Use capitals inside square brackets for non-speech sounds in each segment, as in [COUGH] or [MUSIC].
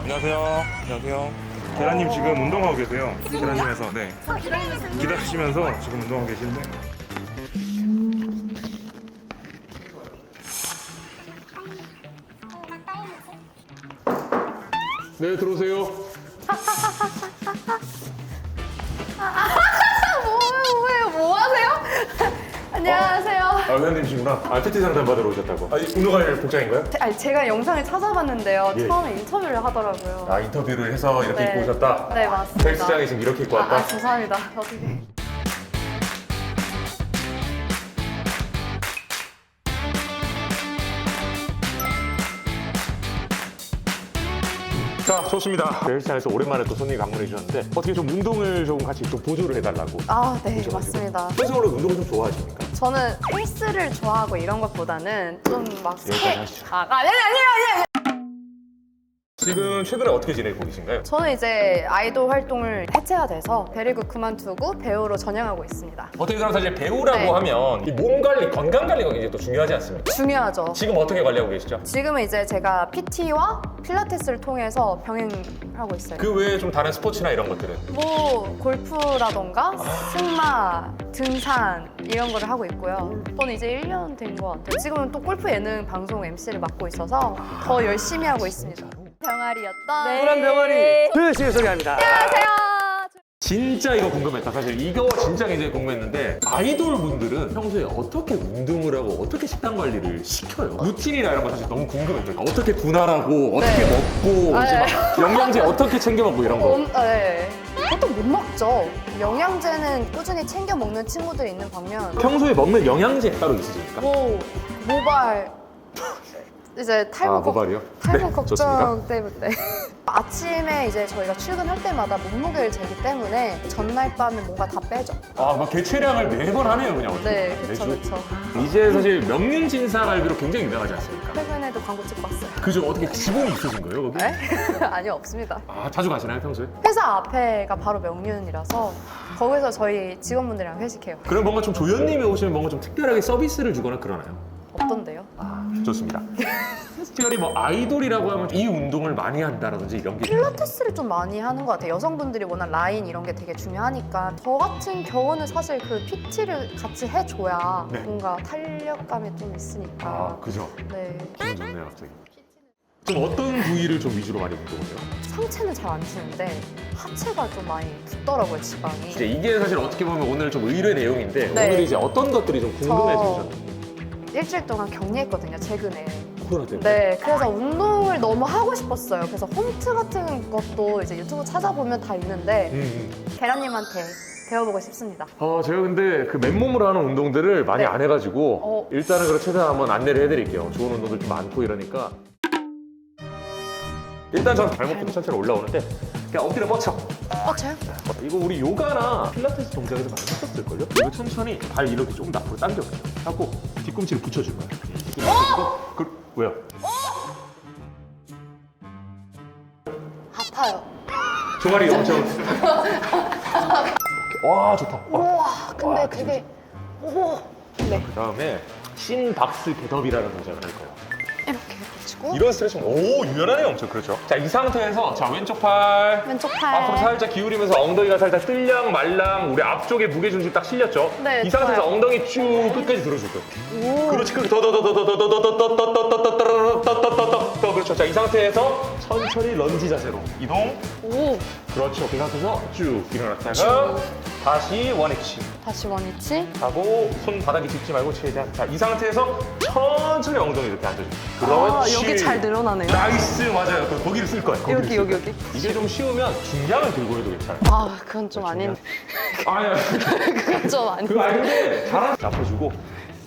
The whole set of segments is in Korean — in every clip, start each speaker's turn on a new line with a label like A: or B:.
A: 안녕하세요. 안녕하세요. 계란님 지금 운동하고 계세요. 계란님에서 네. 기다리시면서 지금 운동하고 계신데. 네 들어오세요. [LAUGHS]
B: 뭐예요? 뭐예요? 뭐 하세요? 안녕하세요.
A: 아, 회원님이시구나. 아, PT 아, 상담 받으러 오셨다고. 아, 운동할 복장인가요?
B: 아, 제가 영상을 찾아봤는데요.
A: 예.
B: 처음에 인터뷰를 하더라고요.
A: 아, 인터뷰를 해서 이렇게
B: 네.
A: 입고 오셨다?
B: 네, 맞습니다.
A: 헬스장에 지금 이렇게 입고
B: 아,
A: 왔다?
B: 아, 죄송합니다. 어떻게.
A: 좋습니다. 헬스장에서 오랜만에 또 손님이 방문해 주셨는데 어떻게 좀 운동을 조금 같이 좀 보조를 해달라고.
B: 아, 네, 오셔가지고. 맞습니다.
A: 선생님은 운동을 좀 좋아하십니까?
B: 저는 헬스를 좋아하고 이런 것보다는 좀 막
A: 여기까지
B: 아니 아니 아니 아니
A: 지금 최근에 어떻게 지내고 계신가요?
B: 저는 이제 아이돌 활동을 해체가 돼서 배리그 그만두고 배우로 전향하고 있습니다.
A: 어떻게 보면 사실 배우라고
B: 네.
A: 하면 이 몸 관리, 건강 관리가 굉장히 또 중요하지 않습니까?
B: 중요하죠.
A: 지금 어떻게 관리하고 계시죠?
B: 지금은 이제 제가 PT와 필라테스를 통해서 병행하고 있어요.
A: 그 외에 좀 다른 스포츠나 이런 것들은
B: 뭐 골프라던가 아. 승마, 등산 이런 거를 하고 있고요. 저는 이제 1년 된 것 같아요. 지금은 또 골프 예능 방송 MC를 맡고 있어서 더 아. 열심히 하고 있습니다. 병아리였던 네.
C: 노란 병아리 조현 씨를 소개합니다.
B: 안녕하세요.
A: 진짜 이거 궁금했다. 사실 이거 진짜 굉장히 궁금했는데 아이돌 분들은 평소에 어떻게 운동을 하고 어떻게 식단 관리를 시켜요? 루틴이나 이런 거 사실 너무 궁금했어요. 아, 어떻게 분할하고 어떻게
B: 네.
A: 먹고
B: 아,
A: 이제
B: 네.
A: 영양제 어떻게 챙겨 먹고 이런 거.
B: 몸, 네. 보통 못 먹죠. 영양제는 꾸준히 챙겨 먹는 친구들이 있는 반면
A: 평소에 먹는 영양제 따로 있으십니까?
B: 뭐 모발, 이제 탈모
A: 아, 뭐 걱- 모발이요?
B: 탈모
A: 네,
B: 걱정
A: 좋습니다.
B: 때문에 [LAUGHS] 아침에 이제 저희가 출근할 때마다 몸무게를 재기 때문에 전날 밤에 뭔가 다 빼죠.
A: 아, 막 개체량을 매번 하네요, 그냥.
B: 네, 그렇죠, 그렇죠.
A: 이제 사실 명륜진사 갈비로 굉장히 유명하지 않습니까?
B: 최근에도 광고 찍고 왔어요.
A: 그죠? 어떻게 지분이 있으신 거예요, 거기?
B: 네? [LAUGHS] 아니요, 없습니다.
A: 아, 자주 가시나요, 평소에?
B: 회사 앞에가 바로 명륜이라서 거기서 저희 직원분들이랑 회식해요.
A: 그럼 뭔가 좀 조연님이 오시면 뭔가 좀 특별하게 서비스를 주거나 그러나요?
B: 없던데요?
A: 아, 좋습니다. 음. 특별히 뭐 아이돌이라고 하면 이 운동을 많이 한다라든지 이런 게
B: 필라테스를 좀 많이 하는 것 같아요. 여성분들이 워낙 라인 이런 게 되게 중요하니까 저 같은 경우는 사실 그 PT를 같이 해줘야
A: 네.
B: 뭔가 탄력감이 좀 있으니까.
A: 아, 그죠.
B: 네.
A: 기분 좋네요, 갑자기. 좀 어떤 부위를 좀 위주로 많이 운동을 해요?
B: 상체는 잘 안 치는데 하체가 좀 많이 붙더라고요 지방이.
A: 이제 이게 사실 어떻게 보면 오늘 좀 의뢰 내용인데
B: 네.
A: 오늘 이제 어떤 것들이 좀 궁금해지셨나요?
B: 일주일 동안 격리했거든요, 최근에. 네, 그래서 운동을 너무 하고 싶었어요. 그래서 홈트 같은 것도 이제 유튜브 찾아보면 다 있는데
A: 음, 음.
B: 계란님한테 배워보고 싶습니다.
A: 아 제가 근데 그 맨몸으로 하는 운동들을 많이
B: 네.
A: 안 해가지고
B: 어.
A: 일단은 그래 최대한 한번 안내를 해드릴게요. 좋은 운동들 좀 많고 이러니까. 일단 전 발목부터 천천히 올라오는데 그냥 엎드려 뻗쳐.
B: 뻗쳐요?
A: 어, 이거 우리 요가나 필라테스 동작에서 많이 썼을걸요? 이거 천천히 발 이렇게 조금 앞으로 당겨볼게요. 하고 뒤꿈치를 붙여줄 거예요. 그, 그, 왜요?
B: 아파요.
A: 종아리 엄청. [LAUGHS] 와 좋다. 와.
B: 우와, 근데
A: 와,
B: 되게 우와. 네,
A: 그다음에 신 박스 개덥이라는 동작을 할 거예요.
B: 이렇게. 주시고
A: 이런 스트레칭 오 유연하네요 엄청 그렇죠 자 이 상태에서 자 왼쪽 팔
B: 왼쪽 팔.
A: 앞으로 살짝 기울이면서 엉덩이가 살짝 뜰랑 말랑 우리 앞쪽에 무게 중심 딱 실렸죠
B: 네,
A: 이 상태에서
B: 좋아요.
A: 엉덩이 쭉 끝까지 들어줄 거예요 그렇지 그렇지 더더더더더더더더더더더더더더더더더 그렇죠 자 이 상태에서 천천히 런지 자세로 이동 오 그렇죠 그 상태에서 쭉 일어났다가 다시 원위치
B: 다시 원위치
A: 하고 손바닥에 짚지 말고 최대한 자 이 상태에서 천천히 엉덩이 이렇게 앉아줘
B: 아,
A: 그렇지
B: 여기 잘 늘어나네요.
A: 나이스 맞아요 그 거기를 쓸 거야 거기를
B: 여기,
A: 쓸
B: 여기. 여기.
A: 이게 좀 쉬우면 긴장을 들고 해도 괜찮아
B: 아, 그건 좀 아닌.
A: 아니야 [LAUGHS]
B: 그건 좀 아닌.
A: 그거 아닌데 잘하 앞으로 주고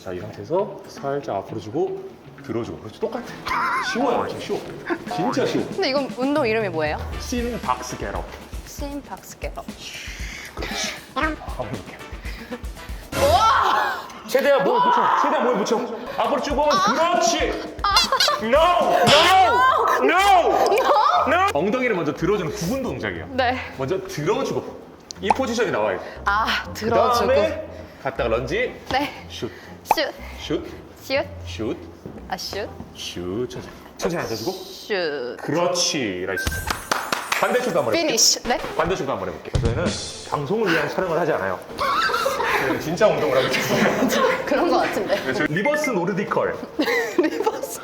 A: 자 이 상태에서 살짝 앞으로 주고 들어주고 그렇지 똑같아 쉬워요 엄청 쉬워 진짜 쉬워
B: 근데 이건 운동 이름이 뭐예요?
A: 씬 박스 겟업
B: 심박스 겟업.
A: 한번 이렇게 최대한 몸을 붙여 최대한 몸을 붙여 앞으로 쭉 오면 그렇지 no no no no 엉덩이를 먼저 들어주는 구분 동작이에요
B: 네.
A: 먼저 들어주고 이 포지션이 나와요
B: 아,
A: 그
B: 들어주고.
A: 다음에 갔다가 런지
B: 네.
A: 슛
B: 슛,
A: 슛,
B: 슛.
A: 슛,
B: 아 슛.
A: 슛. 천천히. 천천히 앉아주고.
B: 슛.
A: 그렇지. 라이스. 반대쪽도 한번 해볼게요.
B: 피니쉬. 네?
A: 반대쪽도 한번 해볼게요. 저희는 방송을 위한 촬영을 하지 않아요. 저희는 진짜 운동을 하고 있습니다. [LAUGHS]
B: 그런 거 같은데.
A: 그래서 리버스 노르디컬. [LAUGHS]
B: 리버스.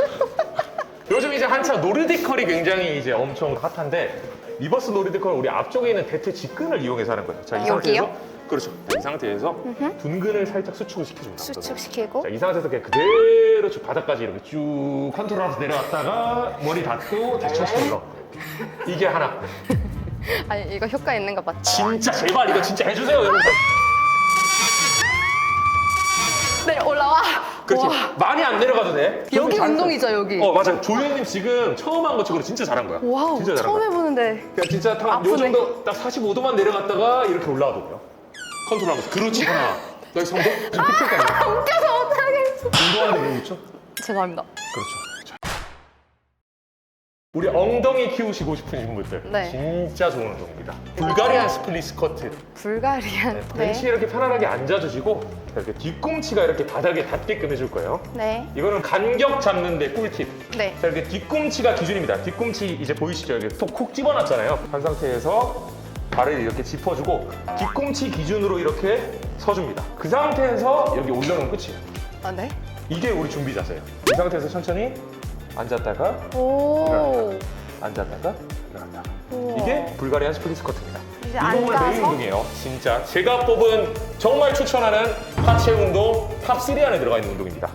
A: 요즘 이제 한참 노르디컬이 굉장히 이제 엄청 핫한데 리버스 노르디컬은 우리 앞쪽에 있는 대퇴 직근을 이용해서 하는 거예요. 자, 이
B: 여기요?
A: 상태에서 그렇죠. 자, 이 상태에서 둔근을 살짝 수축을 시켜줍니다.
B: 수축시키고.
A: 자, 이 상태에서 그냥 그대로 쭉 바닥까지 이렇게 쭉 컨트롤하면서 내려갔다가 머리 닫고 다시 천천히 올라. 이게 하나. [LAUGHS]
B: 아니 이거 효과 있는 거 맞죠?
A: 진짜 제발 이거 진짜 해주세요, 여러분. 그렇지.
B: 와.
A: 많이 안 내려가도 돼.
B: 여기
A: 잘했어.
B: 운동이죠 여기.
A: 어 맞아. 조현님 지금 처음 한 것처럼 진짜 잘한 거야.
B: 와우.
A: 진짜 잘한
B: 처음
A: 거야.
B: 해보는데.
A: 그냥 진짜 딱요
B: 아프네.
A: 정도 딱 45도만 내려갔다가 이렇게 올라와도 돼요. 컨트롤하면서. 그렇지 하나. 여기 성도. 지금 픽색까지.
B: 웃겨서 못하겠어.
A: 운동하는데 왜 웃죠?
B: 죄송합니다.
A: 그렇죠. 자. 우리 엉덩이 키우시고 싶으신 분들
B: 네.
A: 진짜 좋은 운동입니다. 불가리안 스플릿 스쿼트.
B: 불가리안. 네.
A: 벤치에 이렇게 편안하게 앉아주시고 이렇게 뒤꿈치가 이렇게 바닥에 닿게끔 해줄 거예요.
B: 네.
A: 이거는 간격 잡는데 꿀팁.
B: 네.
A: 자, 이렇게 뒤꿈치가 기준입니다. 뒤꿈치 이제 보이시죠? 이렇게 톡콕 집어놨잖아요. 한 상태에서 발을 이렇게 짚어주고 뒤꿈치 기준으로 이렇게 서줍니다. 그 상태에서 여기 올려놓으면 끝이에요.
B: 아 네.
A: 이게 우리 준비 자세예요. 이 상태에서 천천히 앉았다가
B: 오.
A: 앉았다가 일어났다가
B: 우와.
A: 이게 불가리안 스플릿 스쿼트입니다.
B: 이제
A: 메인
B: 앉아서?
A: 운동이에요. 진짜 제가 뽑은 정말 추천하는 하체 운동 탑3 안에 들어가 있는 운동입니다.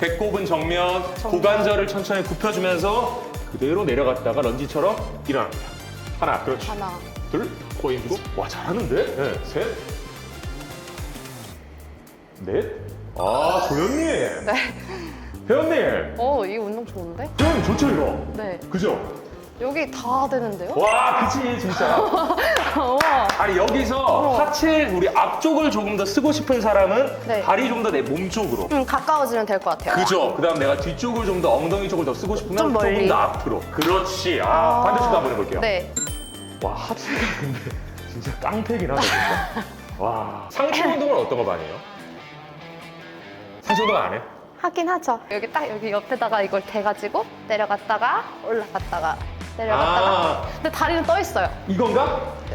A: 배꼽은 정면, 고관절을 천천히 굽혀주면서 그대로 내려갔다가 런지처럼 일어납니다. 하나, 그렇지.
B: 하나.
A: 둘, 코 힘주고. 와, 잘하는데? 네, 셋. 넷. 아, 조현님.
B: 네.
A: 회원님.
B: 어, 이 운동 좋은데?
A: 회원님 좋죠, 이거?
B: 네.
A: 그죠?
B: 여기 다 되는데요?
A: 와, 그치, 진짜. [LAUGHS]
B: 우와.
A: 아니 여기서 하체 우리 앞쪽을 조금 더 쓰고 싶은 사람은
B: 네.
A: 다리 좀 더 내 몸 쪽으로.
B: 음, 가까워지면 될 것 같아요.
A: 그죠? 그 다음 내가 뒤쪽을 좀 더 엉덩이 쪽을 더 쓰고 싶으면
B: 좀 멀리.
A: 조금 더 앞으로. 그렇지. 아, 반대쪽도 한번 해볼게요.
B: 네.
A: 와 하체가 근데 진짜 깡패긴 하다 진짜. 와 상체 운동은 어떤 거 많이 해요? 상체 운동 안 해?
B: 하긴 하죠. 여기 딱 여기 옆에다가 이걸 대가지고 내려갔다가 올라갔다가 내려갔다가.
A: 아
B: 근데 다리는 떠 있어요.
A: 이건가?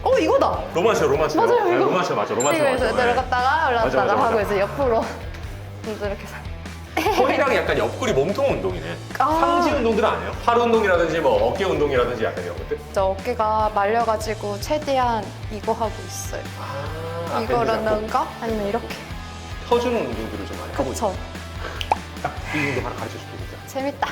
B: 어, 이거다.
A: 로마시아 로마시아.
B: 맞아요,
A: 네,
B: 이거.
A: 로마시아 맞아 로마시아 맞아.
B: 해서 내려갔다가 올라갔다가
A: 맞아, 맞아,
B: 하고. 이제 옆으로 먼저 이렇게.
A: 허리랑 약간 옆구리 몸통 운동이네.
B: 아.
A: 상지 운동들 안 해요? 팔 운동이라든지 뭐 어깨 운동이라든지 약간 이런 것들?
B: 저 어깨가 말려가지고 최대한 이거 하고 있어요.
A: 아,
B: 이거라든가 아니면 이렇게.
A: 터주는 운동들을 좀 많이 하고 있어요.
B: 그쵸.
A: 딱 이 운동 하나 가르쳐 줄게 진짜.
B: 재밌다.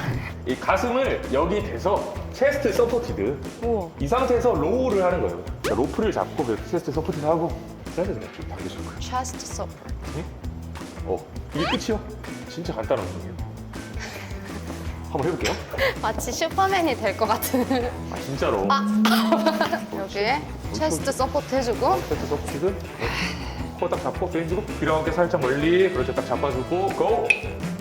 A: 이 가슴을 여기 대서 체스트 서포티드
B: 우와.
A: 이 상태에서 로우를 하는 거예요. 자, 로프를 잡고 이렇게 체스트 서포티드 하고 사이드 그냥 쭉 당겨줄 거예요.
B: Chest support.
A: 어 이게 끝이요? 진짜 간단한 운동이에요. 한번 해볼게요.
B: 마치 슈퍼맨이 될 것 같은.
A: 아 진짜로. [LAUGHS]
B: 여기에 체스트 서포트 해주고.
A: 체스트 서포티드 코딱 잡고 빼주고 뒤로 어깨 살짝 멀리 그렇죠 딱 잡아주고 고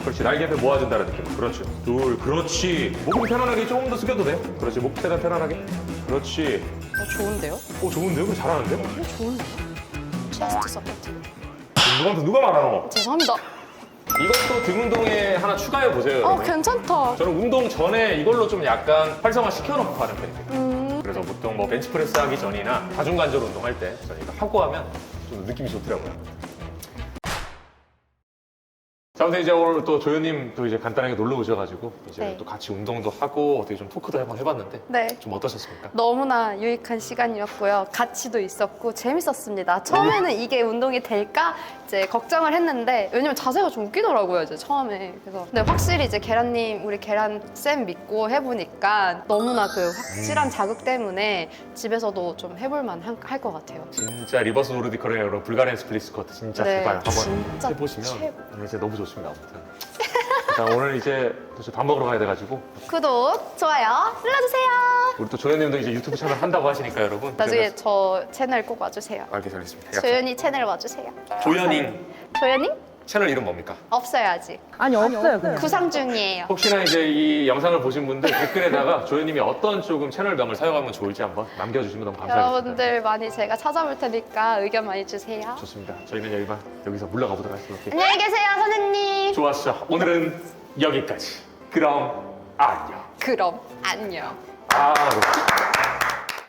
A: 그렇지 날개를 모아준다는 느낌 그렇죠 둘 그렇지 목은 편안하게 조금 더 숙여도 돼 그렇지 목 최대한 편안하게 그렇지
B: 어, 좋은데요?
A: 오 좋은데요? 그거 잘하는데?
B: 어, 좋은데요? 체스트 서포트.
A: 누구한테 누가 말하노?
B: 죄송합니다.
A: 이것도 등 운동에 하나 추가해 보세요
B: 어. 괜찮다.
A: 저는 운동 전에 이걸로 좀 약간 활성화 시켜놓고 하는 편이에요
B: 음.
A: 그래서 보통 뭐 벤치프레스 하기 전이나 다중관절 운동할 때 이거 하고 하면 좀 느낌이 좋더라고요 자, 근데 이제 오늘 또 조현님 또 이제 간단하게 놀러 오셔가지고 이제
B: 네.
A: 또 같이 운동도 하고 어떻게 좀 토크도 한번 해봤는데
B: 네.
A: 좀 어떠셨습니까?
B: 너무나 유익한 시간이었고요. 가치도 있었고 재밌었습니다. 처음에는 이게 운동이 될까 이제 걱정을 했는데 왜냐면 자세가 좀 웃기더라고요. 이제 처음에 그래서 근데 확실히 이제 계란님 우리 계란 쌤 믿고 해보니까 너무나 그 확실한 자극 때문에 집에서도 좀 해볼만 할 것 같아요.
A: 진짜 리버스 노르디컬의 여러 불가리안 스플릿 스쿼트 진짜
B: 네,
A: 제발 한번
B: 진짜
A: 해보시면
B: 최고.
A: 네, 진짜 너무 좋습니다 아무튼 일단 오늘 이제 또밥 먹으러 가야 돼가지고
B: 구독, 좋아요 눌러주세요.
A: 우리 또 조현님도 이제 유튜브 채널 한다고 하시니까 여러분
B: 나중에 저 채널 꼭 와주세요.
A: 알겠습니다 알겠습니다
B: 조연이 채널 와주세요.
A: 조현잉
B: 조연이?
A: 채널 이름 뭡니까?
B: 없어요 아직.
D: 아니 없어요 그냥.
B: 구상 중이에요.
A: 혹시나 이제 이 영상을 보신 분들 댓글에다가 조현님이 어떤 조금 채널명을 사용하면 좋을지 한번 남겨주시면 너무 감사하겠습니다.
B: 여러분들 많이 제가 찾아볼 테니까 의견 많이 주세요.
A: 좋습니다. 저희는 여기만 여기서 물러가 보도록 하겠습니다.
B: 안녕히 계세요 선생님.
A: 좋았어. 오늘은 여기까지. 그럼 안녕.
B: 그럼 안녕.
A: 아, 네.